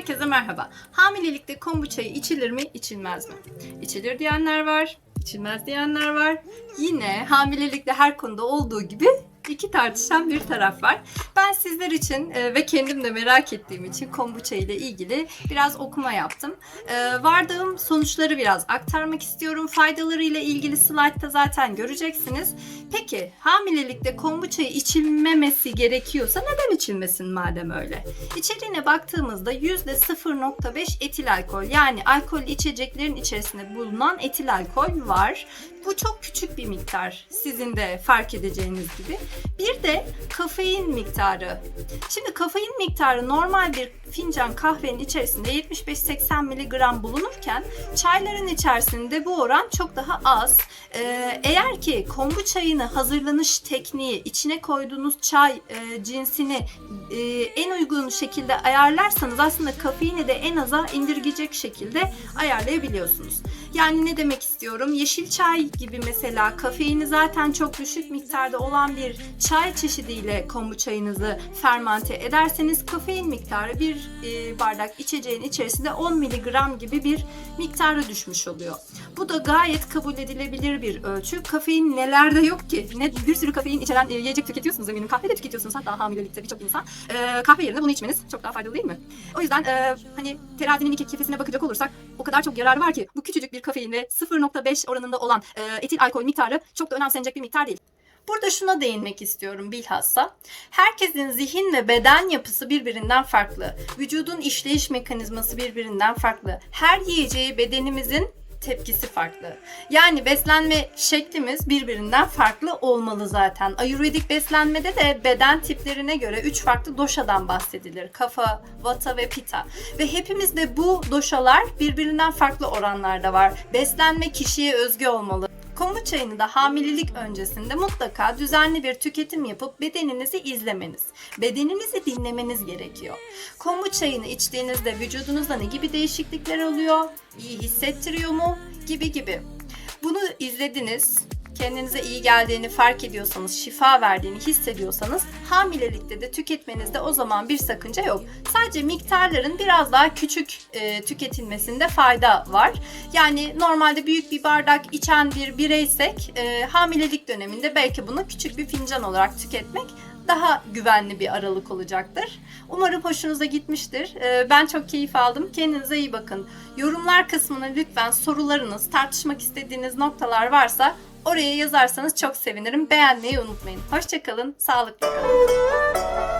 Herkese merhaba. Hamilelikte kombuçayı içilir mi, içilmez mi? İçilir diyenler var, içilmez diyenler var. Yine hamilelikte her konuda olduğu gibi iki tartışan bir taraf var. Ben sizler için e, ve kendim de merak ettiğim için kombuça ile ilgili biraz okuma yaptım. E, vardığım sonuçları biraz aktarmak istiyorum. Faydalarıyla ilgili slaytta zaten göreceksiniz. Peki hamilelikte kombuçayı içilmemesi gerekiyorsa neden içilmesin madem öyle? İçeriğine baktığımızda %0.5 etil alkol yani alkollü içeceklerin içerisinde bulunan etil alkol var. Bu çok küçük bir miktar sizin de fark edeceğiniz gibi. Bir de kafein miktarı. Şimdi kafein miktarı normal bir fincan kahvenin içerisinde 75-80 mg bulunurken çayların içerisinde bu oran çok daha az. Ee, eğer ki kombu çayını hazırlanış tekniği, içine koyduğunuz çay e, cinsini e, en uygun şekilde ayarlarsanız aslında kafeini de en aza indirgeyecek şekilde ayarlayabiliyorsunuz. Yani ne demek istiyorum? Yeşil çay gibi mesela kafeini zaten çok düşük miktarda olan bir çay çeşidiyle kombu çayınızı fermante ederseniz kafein miktarı bir e, bardak içeceğin içerisinde 10 mg gibi bir miktara düşmüş oluyor. Bu da gayet kabul edilebilir bir ölçü. Kafein nelerde yok ki? Ne bir sürü kafein içeren e, yiyecek tüketiyorsunuz eminim. Kahve de tüketiyorsunuz hatta hamilelikte birçok insan. E, kahve yerine bunu içmeniz çok daha faydalı değil mi? O yüzden e, hani terazinin iki kefesine bakacak olursak o kadar çok yarar var ki bu küçücük bir kafein ve 0.5 oranında olan e, etil alkol miktarı çok da önemsenecek bir miktar değil. Burada şuna değinmek istiyorum bilhassa. Herkesin zihin ve beden yapısı birbirinden farklı. Vücudun işleyiş mekanizması birbirinden farklı. Her yiyeceği bedenimizin tepkisi farklı. Yani beslenme şeklimiz birbirinden farklı olmalı zaten. Ayurvedik beslenmede de beden tiplerine göre 3 farklı doşadan bahsedilir. Kafa, vata ve pita. Ve hepimizde bu doşalar birbirinden farklı oranlarda var. Beslenme kişiye özgü olmalı. Kombu çayını da hamilelik öncesinde mutlaka düzenli bir tüketim yapıp bedeninizi izlemeniz, bedeninizi dinlemeniz gerekiyor. Kombu çayını içtiğinizde vücudunuzda ne gibi değişiklikler oluyor? İyi hissettiriyor mu? Gibi gibi. Bunu izlediniz, kendinize iyi geldiğini fark ediyorsanız, şifa verdiğini hissediyorsanız hamilelikte de tüketmenizde o zaman bir sakınca yok. Sadece miktarların biraz daha küçük e, tüketilmesinde fayda var. Yani normalde büyük bir bardak içen bir bireysek e, hamilelik döneminde belki bunu küçük bir fincan olarak tüketmek daha güvenli bir aralık olacaktır. Umarım hoşunuza gitmiştir. Ee, Ben çok keyif aldım. Kendinize iyi bakın. Yorumlar kısmına lütfen sorularınız, tartışmak istediğiniz noktalar varsa oraya yazarsanız çok sevinirim. Beğenmeyi unutmayın. Hoşçakalın, sağlıklı kalın.